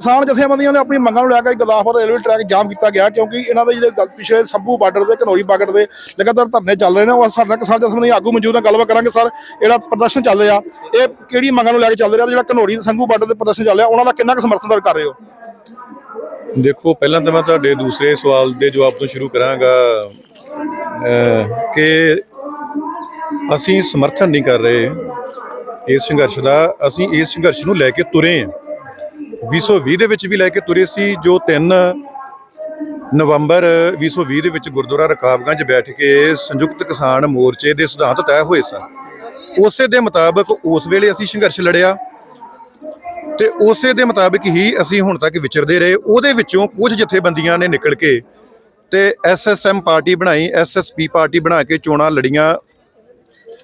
ਕਿਸਾਨ ਜਥੇਬੰਦੀਆਂ ਨੇ ਆਪਣੀ ਮੰਗਾਂ ਨੂੰ ਲੈ ਕੇ ਗੁਰਦਾਸਪੁਰ ਰੇਲਵੇ ਟਰੈਕ ਜਾਮ ਕੀਤਾ ਗਿਆ ਕਿਉਂਕਿ ਇਹਨਾਂ ਦੇ ਜਿਹੜੇ ਗਲ- ਪਿਛੇ ਸੰਭੂ ਬਾਰਡਰ ਤੇ ਘਨੌਰੀ ਬਾਰਡਰ ਦੇ ਲਗਾਤਾਰ ਧਰਨੇ ਚੱਲ ਰਹੇ ਨੇ। ਉਹ ਸਾਡੇ ਨਾਲ ਕਿਸਾਨ ਜਥੇਬੰਦੀਆਂ ਆਗੂ ਮੌਜੂਦ ਨਾਲ ਗੱਲਬਾਤ ਕਰਾਂਗੇ ਸਰ, ਜਿਹੜਾ ਪ੍ਰਦਰਸ਼ਨ ਚੱਲ ਰਿਹਾ। ਇਹ ਕਿਹੜੀ ਮੰਗਾਂ ਨੂੰ ਲੈ ਕੇ ਚੱਲ ਰਿਹਾ ਤੇ ਜਿਹੜਾ ਘਨੌਰੀ ਤੇ ਸੰਭੂ ਬਾਰਡਰ ਤੇ ਪ੍ਰਦਰਸ਼ਨ ਚੱਲ ਰਿਹਾ, ਉਹਨਾਂ ਦਾ ਕਿੰਨਾ ਕੁ ਸਮਰਥਨ ਕਰ ਰਹੇ ਹੋ? ਦੇਖੋ, ਪਹਿਲਾਂ ਤਾਂ ਮੈਂ ਤੁਹਾਡੇ ਦੂਸਰੇ ਸਵਾਲ ਦੇ ਜਵਾਬ ਤੋਂ ਸ਼ੁਰੂ ਕਰਾਂਗਾ ਕਿ ਅਸੀਂ ਸਮਰਥਨ ਨਹੀਂ ਕਰ ਰਹੇ ਇਸ ਸੰਘਰਸ਼ ਦਾ। ਅਸੀਂ ਇਸ ਸੰਘਰਸ਼ ਨੂੰ ਲੈ ਕੇ ਤੁਰੇ ਹਾਂ। 2020 ਦੇ ਵਿੱਚ ਵੀ ਲੈ ਕੇ ਤੁਰੇ ਸੀ, ਜੋ 3 ਨਵੰਬਰ 2020 ਦੇ ਵਿੱਚ ਗੁਰਦੁਆਰਾ ਰਕਾਬਗੰਜ ਬੈਠ ਕੇ ਸੰਯੁਕਤ ਕਿਸਾਨ ਮੋਰਚੇ ਦੇ ਸਿਧਾਂਤ ਤੈਅ ਹੋਏ ਸਨ। ਉਸੇ ਦੇ ਮੁਤਾਬਕ ਉਸ ਵੇਲੇ ਅਸੀਂ ਸੰਘਰਸ਼ ਲੜਿਆ ਤੇ ਉਸੇ ਦੇ ਮੁਤਾਬਕ ਹੀ ਅਸੀਂ ਹੁਣ ਤੱਕ ਵਿਚਰਦੇ ਰਹੇ। ਉਹਦੇ ਵਿੱਚੋਂ ਕੁਝ ਜਥੇਬੰਦੀਆਂ ਨੇ ਨਿਕਲ ਕੇ ਤੇ ਐਸਐਸਐਮ ਪਾਰਟੀ ਬਣਾਈ ਐਸਐਸਪੀ ਪਾਰਟੀ ਬਣਾ ਕੇ ਚੋਣਾਂ ਲੜੀਆਂ।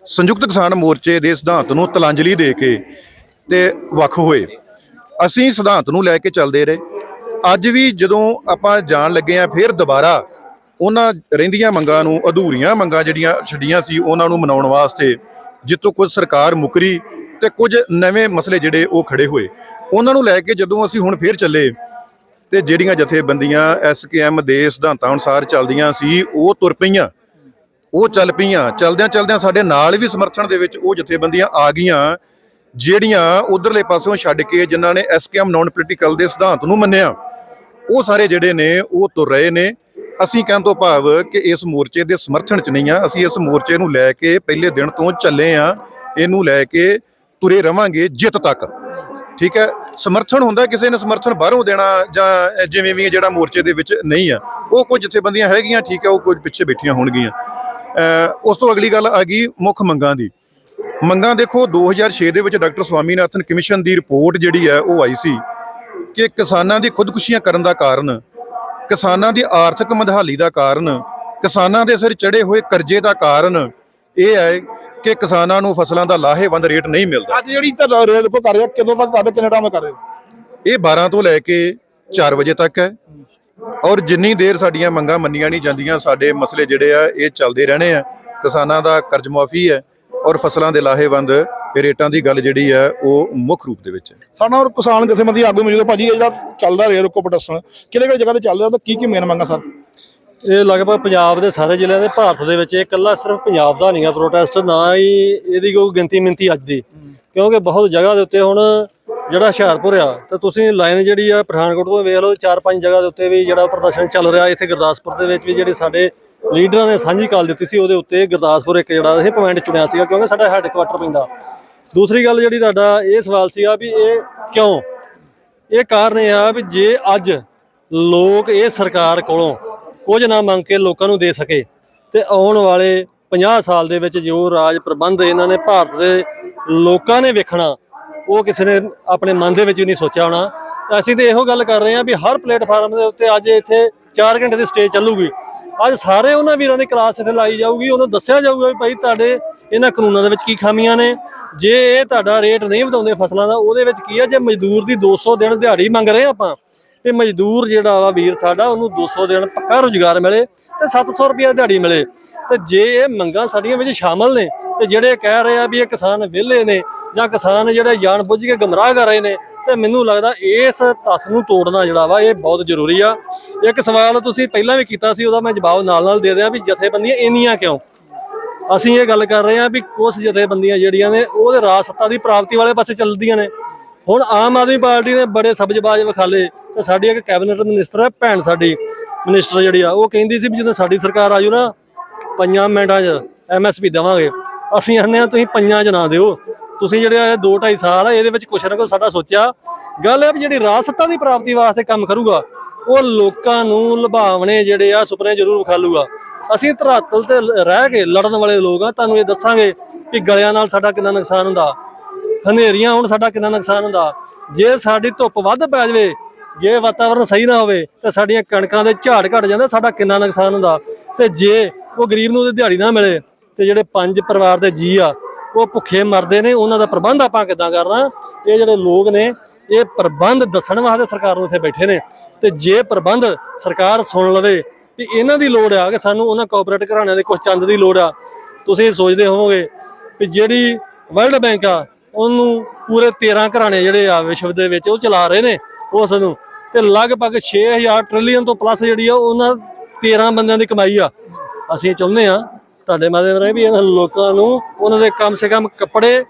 ਸੰਯੁਕਤ ਕਿਸਾਨ ਮੋਰਚੇ ਦੇ ਸਿਧਾਂਤ ਨੂੰ ਤਲਾਂਜਲੀ ਦੇ ਕੇ ਤੇ ਵੱਖ ਹੋਏ। ਅਸੀਂ ਸਿਧਾਂਤ ਨੂੰ ਲੈ ਕੇ ਚੱਲਦੇ ਰਹੇ। ਅੱਜ ਵੀ ਜਦੋਂ ਆਪਾਂ ਜਾਣ ਲੱਗੇ ਆ ਫਿਰ ਦੁਬਾਰਾ ਉਹਨਾਂ ਰਹਿੰਦੀਆਂ ਮੰਗਾਂ ਨੂੰ, ਅਧੂਰੀਆਂ ਮੰਗਾਂ ਜਿਹੜੀਆਂ ਛੱਡੀਆਂ ਸੀ, ਉਹਨਾਂ ਨੂੰ ਮਨਾਉਣ ਵਾਸਤੇ ਜਿੱਤੋਂ ਕੁਝ ਸਰਕਾਰ ਮੁਕਰੀ ਤੇ ਕੁਝ ਨਵੇਂ ਮਸਲੇ ਜਿਹੜੇ ਉਹ ਖੜੇ ਹੋਏ। ਉਹਨਾਂ ਨੂੰ ਲੈ ਕੇ ਜਦੋਂ ਅਸੀਂ ਹੁਣ ਫੇਰ ਚੱਲੇ ਤੇ ਜਿਹੜੀਆਂ ਜਥੇਬੰਦੀਆਂ ਐਸਕੇਐਮ ਦੇ ਸਿਧਾਂਤਾਂ ਅਨੁਸਾਰ ਚੱਲਦੀਆਂ ਸੀ, ਉਹ ਤੁਰ ਪਈਆਂ। ਉਹ ਚੱਲ ਪਈਆਂ। ਚਲਦਿਆਂ ਚਲਦਿਆਂ ਸਾਡੇ ਨਾਲ ਵੀ ਸਮਰਥਨ ਦੇ ਵਿੱਚ ਉਹ ਜਥੇਬੰਦੀਆਂ ਆ ਗਈਆਂ। ਜਿਹੜੀਆਂ ਉਧਰਲੇ ਪਾਸਿਓਂ ਛੱਡ ਕੇ ਜਿਨ੍ਹਾਂ ਨੇ ਐਸਕੇਐਮ ਨਾਨ ਪੋਲੀਟੀਕਲ ਦੇ ਸਿਧਾਂਤ ਨੂੰ ਮੰਨਿਆ, ਉਹ ਸਾਰੇ ਜਿਹੜੇ ਨੇ, ਉਹ ਤੁਰ ਰਹੇ ਨੇ। ਅਸੀਂ ਕਹਿਣ ਤੋਂ ਭਾਵ ਕਿ ਇਸ ਮੋਰਚੇ ਦੇ ਸਮਰਥਨ ਚ ਨਹੀਂ ਆ। ਅਸੀਂ ਇਸ ਮੋਰਚੇ ਨੂੰ ਲੈ ਕੇ ਪਹਿਲੇ ਦਿਨ ਤੋਂ ਚੱਲੇ ਆ। ਇਹਨੂੰ ਲੈ ਕੇ ਤੁਰੇ ਰਵਾਂਗੇ ਜਿੱਤ ਤੱਕ। ਠੀਕ ਹੈ? ਸਮਰਥਨ ਹੁੰਦਾ ਕਿਸੇ ਨੇ ਸਮਰਥਨ ਬਾਹਰੋਂ ਦੇਣਾ ਜਾਂ ਜਿਵੇਂ ਵੀ ਜਿਹੜਾ ਮੋਰਚੇ ਦੇ ਵਿੱਚ ਨਹੀਂ ਆ। ਉਹ ਕੁਝ ਜਥੇਬੰਦੀਆਂ ਹੈਗੀਆਂ, ਠੀਕ ਹੈ, ਉਹ ਕੁਝ ਪਿੱਛੇ ਬੈਠੀਆਂ ਹੋਣਗੀਆਂ। ਉਸ ਤੋਂ ਅਗਲੀ ਗੱਲ ਆ ਗਈ ਮੁੱਖ ਮੰਗਾਂ ਦੀ। ਮੰਗਾਂ ਦੇਖੋ 2006 ਦੇ ਵਿੱਚ ਡਾਕਟਰ ਸਵਾਮੀਨਾਥਨ ਕਮਿਸ਼ਨ ਦੀ ਰਿਪੋਰਟ ਜਿਹੜੀ ਹੈ ਉਹ ਆਈ ਸੀ ਕਿ ਕਿਸਾਨਾਂ ਦੀ ਖੁਦਕੁਸ਼ੀਆਂ ਕਰਨ ਦਾ ਕਾਰਨ ਕਿਸਾਨਾਂ ਦੀ ਆਰਥਿਕ ਮੰਦਹਾਲੀ ਦਾ ਕਾਰਨ ਕਿਸਾਨਾਂ ਦੇ ਸਿਰ ਚੜੇ ਹੋਏ ਕਰਜ਼ੇ ਦਾ ਕਾਰਨ ਇਹ ਹੈ ਕਿ ਕਿਸਾਨਾਂ ਨੂੰ ਫਸਲਾਂ ਦਾ ਲਾਹੇਵੰਦ ਰੇਟ ਨਹੀਂ ਮਿਲਦਾ। ਅੱਜ ਜਿਹੜੀ ਤਾਂ ਰੇਲ ਕੋ ਕਰ ਰਿਹਾ ਕਦੋਂ ਤੱਕ ਕਰ ਕਿੰਨੇ ਟਾਈਮ ਕਰ ਰਹੇ ਇਹ 12 ਤੋਂ ਲੈ ਕੇ 4 ਵਜੇ ਤੱਕ ਹੈ। ਔਰ ਜਿੰਨੀ ਦੇਰ ਸਾਡੀਆਂ ਮੰਗਾਂ ਮੰਨੀਆਂ ਨਹੀਂ ਜਾਂਦੀਆਂ ਸਾਡੇ ਮਸਲੇ ਜਿਹੜੇ ਆ ਇਹ ਚੱਲਦੇ ਰਹਿਣੇ ਆ। ਕਿਸਾਨਾਂ ਦਾ ਕਰਜ਼ ਮਾਫੀ ਹੈ। ਔਰ ਫਸਲਾਂ ਦੇ ਲਾਹੇਵੰਦ ਰੇਟਾਂ ਦੀ ਗੱਲ ਜਿਹੜੀ ਹੈ ਉਹ ਮੁੱਖ ਰੂਪ ਦੇ ਵਿੱਚ ਹੈ। ਸਾਡਾ ਹੋਰ ਕਿਸਾਨ ਜਥੇਬੰਦੀ ਆਗੂ ਮੌਜੂਦ ਹੈ। ਭਾਜੀ ਇਹ ਜਿਹੜਾ ਚੱਲਦਾ ਰੇਲ ਕੋ ਪ੍ਰਦਰਸ਼ਨ ਕਿਹੜੇ ਕਿਹੜੇ ਜਗ੍ਹਾ ਤੇ ਚੱਲ ਰਿਹਾ ਤਾਂ ਕੀ ਕੀ ਮੇਨ ਮੰਗਾਂ ਸਰ? ਇਹ ਲਗਭਗ ਪੰਜਾਬ ਦੇ ਸਾਰੇ ਜ਼ਿਲ੍ਹਿਆਂ ਦੇ ਭਾਰਤ ਦੇ ਵਿੱਚ ਇਹ ਇਕੱਲਾ ਸਿਰਫ ਪੰਜਾਬ ਦਾ ਨਹੀਂਗਾ ਪ੍ਰੋਟੈਸਟ ਨਾ ਹੀ ਇਹਦੀ ਕੋਈ ਗਿਣਤੀ ਮਿੰਤੀ ਅੱਜ ਦੀ। ਕਿਉਂਕਿ ਬਹੁਤ ਜਗ੍ਹਾ ਦੇ ਉੱਤੇ ਹੁਣ ਜਿਹੜਾ ਹੁਸ਼ਿਆਰਪੁਰ ਆ ਤੇ ਤੁਸੀਂ ਲਾਈਨ ਜਿਹੜੀ ਆ ਪਠਾਨਕੋਟ ਤੋਂ ਵੇਖ ਲਓ ਚਾਰ ਪੰਜ ਜਗ੍ਹਾ ਦੇ ਉੱਤੇ ਵੀ ਜਿਹੜਾ ਪ੍ਰਦਰਸ਼ਨ ਚੱਲ ਰਿਹਾ ਇੱਥੇ ਗੁਰਦਾਸਪੁਰ ਦੇ ਵਿੱਚ ਵੀ ਜਿਹੜੇ ਸਾਡੇ ਲੀਡਰਾਂ ਨੇ ਸਾਂਝੀ ਕਾਲ ਦਿੱਤੀ ਸੀ, ਉਹਦੇ ਉੱਤੇ ਗੁਰਦਾਸਪੁਰ ਇੱਕ ਜਿਹੜਾ ਇਹ ਪੁਆਇੰਟ ਚੁਣਿਆ ਸੀਗਾ, ਕਿਉਂਕਿ ਸਾਡਾ ਹੈੱਡਕੁਆਟਰ ਪੈਂਦਾ। ਦੂਸਰੀ ਗੱਲ ਜਿਹੜੀ ਤੁਹਾਡਾ ਇਹ ਸਵਾਲ ਸੀਗਾ ਵੀ ਇਹ ਕਿਉਂ? ਇਹ ਕਾਰਨ ਇਹ ਆ ਵੀ ਜੇ ਅੱਜ ਲੋਕ ਇਹ ਸਰਕਾਰ ਕੋਲੋਂ ਕੁਝ ਨਾ ਮੰਗ ਕੇ ਲੋਕਾਂ ਨੂੰ ਦੇ ਸਕੇ, ਤੇ ਆਉਣ ਵਾਲੇ 50 ਸਾਲ ਦੇ ਵਿੱਚ ਜੋ ਰਾਜ ਪ੍ਰਬੰਧ ਇਹਨਾਂ ਨੇ ਭਾਰਤ ਦੇ ਲੋਕਾਂ ਨੇ ਵੇਖਣਾ, ਉਹ ਕਿਸੇ ਨੇ ਆਪਣੇ ਮਨ ਦੇ ਵਿੱਚ ਵੀ ਨਹੀਂ ਸੋਚਿਆ ਹੋਣਾ। ਅਸੀਂ ਤੇ ਇਹੋ ਗੱਲ ਕਰ ਰਹੇ ਹਾਂ ਵੀ ਹਰ ਪਲੇਟਫਾਰਮ ਦੇ ਉੱਤੇ ਅੱਜ ਇੱਥੇ 4 ਘੰਟੇ ਦੀ ਸਟੇਜ ਚੱਲੂਗੀ। ਅੱਜ ਸਾਰੇ ਉਹਨਾਂ ਵੀਰਾਂ ਦੀ ਕਲਾਸ ਇੱਥੇ ਲਾਈ ਜਾਊਗੀ। ਉਹਨੂੰ ਦੱਸਿਆ ਜਾਊਗਾ ਵੀ ਭਾਈ ਤੁਹਾਡੇ ਇਹਨਾਂ ਕਾਨੂੰਨਾਂ ਦੇ ਵਿੱਚ ਕੀ ਖਾਮੀਆਂ ਨੇ। ਜੇ ਇਹ ਤੁਹਾਡਾ ਰੇਟ ਨਹੀਂ ਵਧਾਉਂਦੇ ਫਸਲਾਂ ਦਾ, ਉਹਦੇ ਵਿੱਚ ਕੀ ਆ? ਜੇ ਮਜ਼ਦੂਰ ਦੀ 200 ਦਿਨ ਦਿਹਾੜੀ ਮੰਗ ਰਹੇ ਆਪਾਂ ਤੇ ਮਜ਼ਦੂਰ ਜਿਹੜਾ ਵਾ ਵੀਰ ਸਾਡਾ, ਉਹਨੂੰ 200 ਦਿਨ ਪੱਕਾ ਰੁਜ਼ਗਾਰ ਮਿਲੇ ਤੇ 700 ਰੁਪਏ ਦਿਹਾੜੀ ਮਿਲੇ। ਤੇ ਜੇ ਇਹ ਮੰਗਾਂ ਸਾਡੀਆਂ ਵਿੱਚ ਸ਼ਾਮਲ ਨੇ ਤੇ ਜਿਹੜੇ ਕਹਿ ਰਹੇ ਆ ਵੀ ਇਹ ਕਿਸਾਨ ਵਿਹਲੇ ਨੇ ਜਾਂ ਕਿਸਾਨ ਜਿਹੜੇ ਜਾਣ ਬੁੱਝ ਕੇ ਗਮਰਾਹ ਕਰ ਰਹੇ ਨੇ ਤੇ ਮੈਨੂੰ ਲੱਗਦਾ ਇਸ ਤੱਥ ਨੂੰ ਤੋੜਨਾ ਜਿਹੜਾ ਵਾ, ਇਹ ਬਹੁਤ ਜ਼ਰੂਰੀ ਆ। ਇੱਕ ਸਵਾਲ ਤੁਸੀਂ ਪਹਿਲਾਂ ਵੀ ਕੀਤਾ ਸੀ, ਉਹਦਾ ਮੈਂ ਜਵਾਬ ਨਾਲ ਨਾਲ ਦੇ ਦਿਆਂ ਵੀ ਜਥੇਬੰਦੀਆਂ ਇੰਨੀਆਂ ਕਿਉਂ? ਅਸੀਂ ਇਹ ਗੱਲ ਕਰ ਰਹੇ ਹਾਂ ਵੀ ਕੁਝ ਜਥੇਬੰਦੀਆਂ ਜਿਹੜੀਆਂ ਨੇ ਉਹਦੇ ਰਾਜ ਸੱਤਾ ਦੀ ਪ੍ਰਾਪਤੀ ਵਾਲੇ ਪਾਸੇ ਚੱਲਦੀਆਂ ਨੇ। ਹੁਣ ਆਮ ਆਦਮੀ ਪਾਰਟੀ ਨੇ ਬੜੇ ਸਬਜ਼ਬਾਜ਼ ਵਿਖਾਲੇ ਤੇ ਸਾਡੀ ਇੱਕ ਕੈਬਨਿਟ ਮਿਨਿਸਟਰ ਹੈ ਭੈਣ ਸਾਡੀ ਮਿਨਿਸਟਰ ਜਿਹੜੀ ਆ, ਉਹ ਕਹਿੰਦੀ ਸੀ ਵੀ ਜਦੋਂ ਸਾਡੀ ਸਰਕਾਰ ਆਜੂ ਨਾ, ਪੰਜਾਂ ਮਿੰਟਾਂ 'ਚ ਐਮਐਸਪੀ ਦੇਵਾਂਗੇ। ਅਸੀਂ ਆਨੇ ਆ ਤੁਸੀਂ ਪੰਜਾਂ 'ਚ ਨਾ ਦਿਓ। ਤੁਸੀਂ ਜਿਹੜੇ ਆ 2 2.5 ਸਾਲ ਆ, ਇਹਦੇ ਵਿੱਚ ਕੁਛ ਨਾ ਕੁਛ ਸਾਡਾ ਸੋਚਿਆ। ਗੱਲ ਹੈ ਵੀ ਜਿਹੜੀ ਰਾਜ ਸੱਤਾ ਦੀ ਪ੍ਰਾਪਤੀ ਵਾਸਤੇ ਕੰਮ ਕਰੂਗਾ, ਉਹ ਲੋਕਾਂ ਨੂੰ ਲੁਭਾਵਣੇ ਜਿਹੜੇ ਆ ਸੁਪਨੇ ਜ਼ਰੂਰ ਵਿਖਾਲੂਗਾ। ਅਸੀਂ ਧਰਾਤਲ ਤੇ ਲ- ਰਹਿ ਕੇ ਲੜਨ ਵਾਲੇ ਲੋਕ ਆ, ਤੁਹਾਨੂੰ ਇਹ ਦੱਸਾਂਗੇ ਕਿ ਗਲਿਆਂ ਨਾਲ ਸਾਡਾ ਕਿੰਨਾ ਨੁਕਸਾਨ ਹੁੰਦਾ। ਹਨੇਰੀਆਂ ਹੁਣ ਸਾਡਾ ਕਿੰਨਾ ਨੁਕਸਾਨ ਹੁੰਦਾ। ਜੇ ਸਾਡੀ ਧੁੱਪ ਵੱਧ ਪੈ ਜਾਵੇ, ਜੇ ਵਾਤਾਵਰਨ ਸਹੀ ਨਾ ਹੋਵੇ, ਤਾਂ ਸਾਡੀਆਂ ਕਣਕਾਂ ਦੇ ਝਾੜ ਘਟ ਜਾਂਦਾ, ਸਾਡਾ ਕਿੰਨਾ ਨੁਕਸਾਨ ਹੁੰਦਾ। ਤੇ ਜੇ ਉਹ ਗਰੀਬ ਨੂੰ ਉਹਦੀ ਦਿਹਾੜੀ ਨਾ ਮਿਲੇ, ਤੇ ਜਿਹੜੇ ਪੰਜ ਪਰਿਵਾਰ ਦੇ ਜੀ ਆ ਉਹ ਭੁੱਖੇ ਮਰਦੇ ਨੇ, ਉਹਨਾਂ ਦਾ ਪ੍ਰਬੰਧ ਆਪਾਂ ਕਿੱਦਾਂ ਕਰਨਾ ਇਹ ਜਿਹੜੇ ਲੋਕ ਨੇ, ਇਹ ਪ੍ਰਬੰਧ ਦੱਸਣ ਵਾਸਤੇ ਸਰਕਾਰ ਨੂੰ ਇੱਥੇ ਬੈਠੇ ਨੇ। ਤੇ ਜੇ ਪ੍ਰਬੰਧ ਸਰਕਾਰ ਸੁਣ ਲਵੇ ਵੀ ਇਹਨਾਂ ਦੀ ਲੋੜ ਆ ਕਿ ਸਾਨੂੰ ਉਹਨਾਂ ਕੋਆਪਰੇਟ ਘਰਾਣਿਆਂ ਦੇ ਕੁਝ ਚੰਦ ਦੀ ਲੋੜ ਆ, ਤੁਸੀਂ ਸੋਚਦੇ ਹੋਵੋਗੇ ਵੀ ਜਿਹੜੀ ਵਰਲਡ ਬੈਂਕ ਆ, ਉਹਨੂੰ ਪੂਰੇ 13 ਘਰਾਣੇ ਜਿਹੜੇ ਆ ਵਿਸ਼ਵ ਦੇ ਵਿੱਚ ਉਹ ਚਲਾ ਰਹੇ ਨੇ ਉਸ ਨੂੰ। ਤੇ ਲਗਭਗ 6000 ਟ੍ਰਿਲੀਅਨ ਤੋਂ ਪਲੱਸ ਜਿਹੜੀ ਆ, ਉਹਨਾਂ 13 ਬੰਦਿਆਂ ਦੀ ਕਮਾਈ ਆ। ਅਸੀਂ ਚਾਹੁੰਦੇ ਆ ਤੁਹਾਡੇ ਮਾਧਿਅਮ ਰਾਹੀਂ ਵੀ ਇਹਨਾਂ ਲੋਕਾਂ ਨੂੰ ਉਹਨਾਂ ਦੇ ਕਮ ਸੇ ਕਮ ਕੱਪੜੇ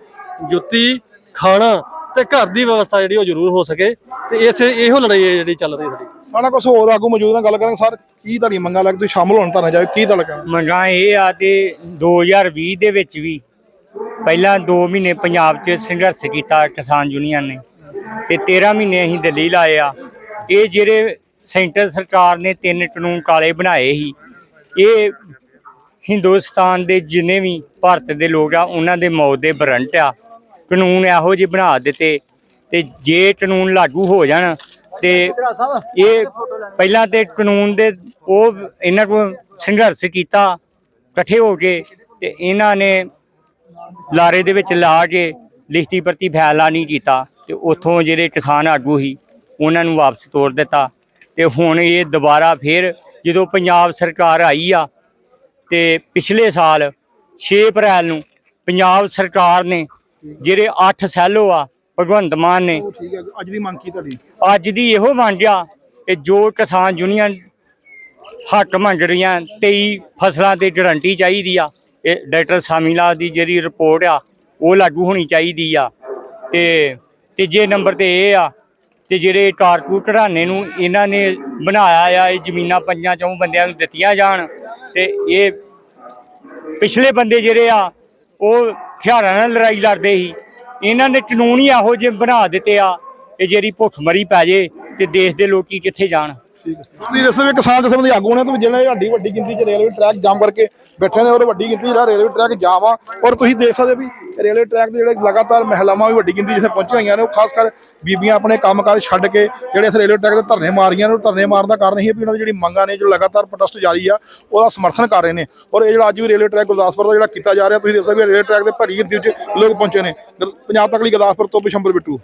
ਜੁੱਤੀ ਖਾਣਾ ਤੇ ਘਰ ਦੀ ਵਿਵਸਥਾ ਜਿਹੜੀ ਉਹ ਜ਼ਰੂਰ ਹੋ ਸਕੇ ਤੇ ਇਸੇ ਇਹੋ ਲੜਾਈ ਹੈ ਜਿਹੜੀ ਚੱਲ ਰਹੀ ਸਾਡੀ। ਸਾਡਾ ਕੁਝ ਹੋਰ ਆਗੂ ਮੌਜੂਦ ਨਾਲ ਗੱਲ ਕਰਾਂਗੇ ਸਰ ਕੀ ਤੁਹਾਡੀ ਮੰਗਾਂ ਲੱਗ ਤੁਸੀਂ ਸ਼ਾਮਲ ਹੋਣ ਤਾਂ ਜਾਵੇ ਕੀ ਕਹਿਣਾ? ਮੰਗਾਂ ਇਹ ਆ ਤੇ 2020 ਦੇ ਵਿੱਚ ਵੀ ਪਹਿਲਾਂ 2 ਮਹੀਨੇ ਪੰਜਾਬ 'ਚ ਸੰਘਰਸ਼ ਕੀਤਾ ਕਿਸਾਨ ਯੂਨੀਅਨ ਨੇ ਤੇ 13 ਮਹੀਨੇ ਅਸੀਂ ਦਿੱਲੀ ਲਾਏ ਆ। ਇਹ ਜਿਹੜੇ ਸੈਂਟਰ ਸਰਕਾਰ ਨੇ ਤਿੰਨ ਕਾਨੂੰਨ ਕਾਲੇ ਬਣਾਏ ਸੀ ਇਹ ਹਿੰਦੁਸਤਾਨ ਦੇ ਜਿੰਨੇ ਵੀ ਭਾਰਤ ਦੇ ਲੋਕ ਆ, ਉਹਨਾਂ ਦੇ ਮੌਤ ਦੇ ਵਾਰੰਟ ਆ। ਕਾਨੂੰਨ ਇਹੋ ਜਿਹੇ ਬਣਾ ਦਿੱਤੇ ਤੇ ਜੇ ਕਾਨੂੰਨ ਲਾਗੂ ਹੋ ਜਾਣ ਤੇ ਇਹ ਪਹਿਲਾਂ ਤੇ ਕਾਨੂੰਨ ਦੇ ਉਹ ਇਹਨਾਂ ਕੋਲ ਸੰਘਰਸ਼ ਕੀਤਾ, ਇਕੱਠੇ ਹੋ ਕੇ ਤੇ ਇਹਨਾਂ ਨੇ ਲਾਰੇ ਦੇ ਵਿੱਚ ਲਾ ਕੇ ਲਿਖਤੀ ਪ੍ਰਤੀ ਫੈਲਾ ਨਹੀਂ ਕੀਤਾ ਤੇ ਉੱਥੋਂ ਜਿਹੜੇ ਕਿਸਾਨ ਆਗੂ ਸੀ, ਉਹਨਾਂ ਨੂੰ ਵਾਪਸ ਤੋੜ ਦਿੱਤਾ ਤੇ ਹੁਣ ਇਹ ਦੁਬਾਰਾ ਫੇਰ ਜਦੋਂ ਪੰਜਾਬ ਸਰਕਾਰ ਆਈ ਆ ਤੇ ਪਿਛਲੇ ਸਾਲ 6 ਅਪ੍ਰੈਲ ਨੂੰ ਪੰਜਾਬ ਸਰਕਾਰ ਨੇ ਜਿਹੜੇ 8 ਸੈਲੋ ਆ ਭਗਵੰਤ ਮਾਨ ਨੇ ਉਹ ਠੀਕ ਹੈ ਅੱਜ ਦੀ ਮੰਗ ਕੀ ਤੁਹਾਡੀ? ਅੱਜ ਦੀ ਇਹੋ ਮੰਗ ਆ ਕਿ ਜੋ ਕਿਸਾਨ ਯੂਨੀਅਨ ਹੱਕ ਮੰਗ ਰਹੀਆਂ 23 ਫਸਲਾਂ ਤੇ ਗਰੰਟੀ ਚਾਹੀਦੀ ਆ ਇਹ ਡਾਕਟਰ ਸਾਮੀਲਾ ਦੀ ਜਿਹੜੀ ਰਿਪੋਰਟ ਆ ਉਹ ਲਾਗੂ ਹੋਣੀ ਚਾਹੀਦੀ ਆ। ਤੇ ਤੀਜੇ ਨੰਬਰ ਤੇ ਇਹ ਆ ਤੇ ਜਿਹੜੇ ਕਾਰਕੂ ਘਰਾਣੇ ਨੂੰ ਇਹਨਾਂ ਨੇ ਬਣਾਇਆ ਆ, ਇਹ ਜ਼ਮੀਨਾਂ ਪੰਜਾਂ ਚੋਂ ਬੰਦਿਆਂ ਨੂੰ ਦਿੱਤੀਆਂ ਜਾਣ ਤੇ ਇਹ ਪਿਛਲੇ ਬੰਦੇ ਜਿਹੜੇ ਆ, ਉਹ ਹਥਿਆਰਾਂ ਨਾਲ ਲੜਾਈ ਲੜਦੇ ਸੀ। ਇਹਨਾਂ ਨੇ ਕਾਨੂੰਨ ਹੀ ਇਹੋ ਜਿਹੇ ਬਣਾ ਦਿੱਤੇ ਆ ਇਹ ਜਿਹੜੀ ਭੁੱਖਮਰੀ ਪੈ ਜੇ ਤੇ ਦੇਸ਼ ਦੇ ਲੋਕੀ ਕਿੱਥੇ ਜਾਣ। ਠੀਕ ਹੈ। ਤੁਸੀਂ ਦੱਸੋ ਵੀ ਕਿਸਾਨ ਜਥੇਬੰਦੀ ਦੇ ਆਗੂ ਨੇ ਤੇ ਜਿਹੜੇ ਸਾਡੀ ਵੱਡੀ ਗਿਣਤੀ 'ਚ ਰੇਲਵੇ ਟਰੈਕ ਜਾਮ ਕਰਕੇ ਬੈਠੇ ਨੇ ਔਰ ਵੱਡੀ ਗਿਣਤੀ ਜਿਹੜਾ ਰੇਲਵੇ ਟਰੈਕ ਜਾਮ ਆ, ਔਰ ਤੁਸੀਂ ਦੇਖ ਸਕਦੇ ਵੀ ਰੇਲਵੇ ਟਰੈਕ ਦੇ ਜਿਹੜੇ ਲਗਾਤਾਰ ਮਹਿਲਾਵਾਂ ਵੀ ਵੱਡੀ ਗਿਣਤੀ ਜਿੱਥੇ ਪਹੁੰਚੀਆਂ ਹੋਈਆਂ ਨੇ, ਉਹ ਖਾਸ ਕਰ ਬੀਬੀਆਂ ਆਪਣੇ ਕੰਮਕਾਰ ਛੱਡ ਕੇ ਜਿਹੜੇ ਇਸ ਰੇਲਵੇ ਟਰੈਕ ਦੇ ਧਰਨੇ ਮਾਰ ਰਹੀਆਂ ਨੇ ਉਹ ਧਰਨੇ ਮਾਰਨ ਦਾ ਕਾਰਨ ਇਹ ਹੈ ਵੀ ਉਹਨਾਂ ਦੀ ਜਿਹੜੀ ਮੰਗਾਂ ਨੇ, ਜੋ ਲਗਾਤਾਰ ਪ੍ਰੋਟੈਸਟ ਜਾਰੀ ਆ, ਉਹਦਾ ਸਮਰਥਨ ਕਰ ਰਹੇ ਨੇ। ਔਰ ਇਹ ਜਿਹੜਾ ਅੱਜ ਵੀ ਰੇਲਵੇ ਟਰੈਕ ਗੁਰਦਾਸਪੁਰ ਦਾ ਜਿਹੜਾ ਕੀਤਾ ਜਾ ਰਿਹਾ, ਤੁਸੀਂ ਦੇਖ ਸਕਦੇ ਹੋ ਵੀ ਰੇਲਵੇ ਟਰੈਕ ਦੇ ਭਰੀ ਗਿਣਤੀ ਵਿੱਚ ਲੋਕ ਪਹੁੰਚੇ ਨੇ। ਪੰਜਾਬ ਤੱਕ ਲਈ ਗੁਰਦਾਸਪੁਰ ਤੋਂ ਬਿਸ਼ੰਬਰ ਬਿੱਟੂ।